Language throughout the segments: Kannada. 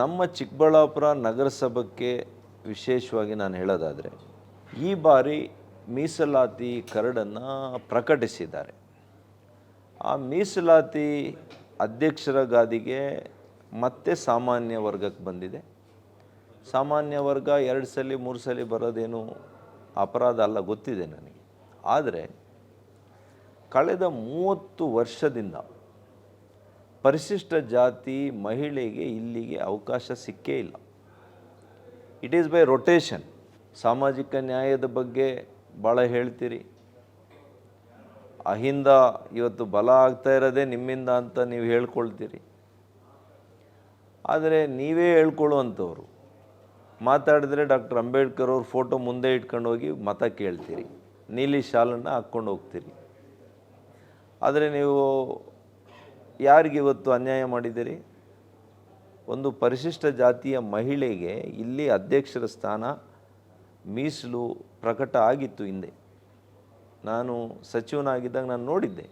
ನಮ್ಮ ಚಿಕ್ಕಬಳ್ಳಾಪುರ ನಗರಸಭಕ್ಕೆ ವಿಶೇಷವಾಗಿ ನಾನು ಹೇಳೋದಾದರೆ, ಈ ಬಾರಿ ಮೀಸಲಾತಿ ಕರಡನ್ನು ಪ್ರಕಟಿಸಿದ್ದಾರೆ. ಆ ಮೀಸಲಾತಿ ಅಧ್ಯಕ್ಷರ ಗಾದಿಗೆ ಮತ್ತೆ ಸಾಮಾನ್ಯ ವರ್ಗಕ್ಕೆ ಬಂದಿದೆ. ಸಾಮಾನ್ಯ ವರ್ಗ ಎರಡು ಸಲ, ಮೂರು ಸಲ ಬರೋದೇನು ಅಪರಾಧ ಅಲ್ಲ, ಗೊತ್ತಿದೆ ನನಗೆ. ಆದರೆ, ಕಳೆದ ಮೂವತ್ತು ವರ್ಷದಿಂದ ಪರಿಶಿಷ್ಟ ಜಾತಿ ಮಹಿಳೆಗೆ ಇಲ್ಲಿಗೆ ಅವಕಾಶ ಸಿಕ್ಕೇ ಇಲ್ಲ. ಇಟ್ ಈಸ್ ಬೈ ರೊಟೇಷನ್ ಸಾಮಾಜಿಕ ನ್ಯಾಯದ ಬಗ್ಗೆ ಭಾಳ ಹೇಳ್ತೀರಿ. ಅಹಿಂದ ಇವತ್ತು ಬಲ ಆಗ್ತಾ ಇರೋದೇ ನಿಮ್ಮಿಂದ ಅಂತ ನೀವು ಹೇಳ್ಕೊಳ್ತೀರಿ. ಆದರೆ ನೀವೇ ಹೇಳ್ಕೊಳ್ಳುವಂಥವ್ರು. ಮಾತಾಡಿದ್ರೆ ಡಾಕ್ಟರ್ ಅಂಬೇಡ್ಕರ್ ಅವ್ರ ಫೋಟೋ ಮುಂದೆ ಇಟ್ಕೊಂಡು ಹೋಗಿ ಮತ ಕೇಳ್ತೀರಿ. ನೀಲಿ ಶಾಲನ್ನು ಹಾಕ್ಕೊಂಡು ಹೋಗ್ತೀರಿ. ಆದರೆ ನೀವು ಯಾರಿಗೆ ಇವತ್ತು ಅನ್ಯಾಯ ಮಾಡಿದ್ದೀರಿ? ಒಂದು ಪರಿಶಿಷ್ಟ ಜಾತಿಯ ಮಹಿಳೆಗೆ ಇಲ್ಲಿ ಅಧ್ಯಕ್ಷರ ಸ್ಥಾನ ಮೀಸಲು ಪ್ರಕಟ ಆಗಿತ್ತು ಹಿಂದೆ. ನಾನು ಸಚಿವನಾಗಿದ್ದಾಗ ನಾನು ನೋಡಿದ್ದೆ.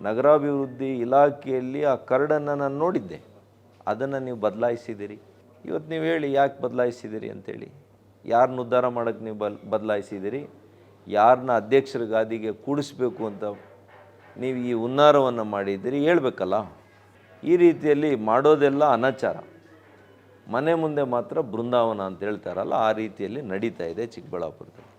ನಗರಾಭಿವೃದ್ಧಿ ಇಲಾಖೆಯಲ್ಲಿ ಆ ಕರಡನ್ನು ನಾನು ನೋಡಿದ್ದೆ. ಅದನ್ನು ನೀವು ಬದಲಾಯಿಸಿದಿರಿ ಇವತ್ತು ನೀವು ಹೇಳಿ ಯಾಕೆ ಬದಲಾಯಿಸಿದಿರಿ ಅಂತೇಳಿ. ಯಾರನ್ನ ಉದ್ಧಾರ ಮಾಡೋಕ್ಕೆ ನೀವು ಬಲ್, ಬದಲಾಯಿಸಿದ್ದೀರಿ? ಯಾರನ್ನ ಅಧ್ಯಕ್ಷರ ಗಾದಿಗೆ ಕೂಡಿಸ್ಬೇಕು ಅಂತ ನೀವು ಈ ಹುನ್ನಾರವನ್ನು ಮಾಡಿದ್ದೀರಿ ಹೇಳ್ಬೇಕಲ್ಲ? ಈ ರೀತಿಯಲ್ಲಿ ಮಾಡೋದೆಲ್ಲ ಅನಾಚಾರ. ಮನೆ ಮುಂದೆ ಮಾತ್ರ ಬೃಂದಾವನ ಅಂತ ಹೇಳ್ತಾರಲ್ಲ, ಆ ರೀತಿಯಲ್ಲಿ ನಡೀತಾ ಇದೆ ಚಿಕ್ಕಬಳ್ಳಾಪುರದಲ್ಲಿ.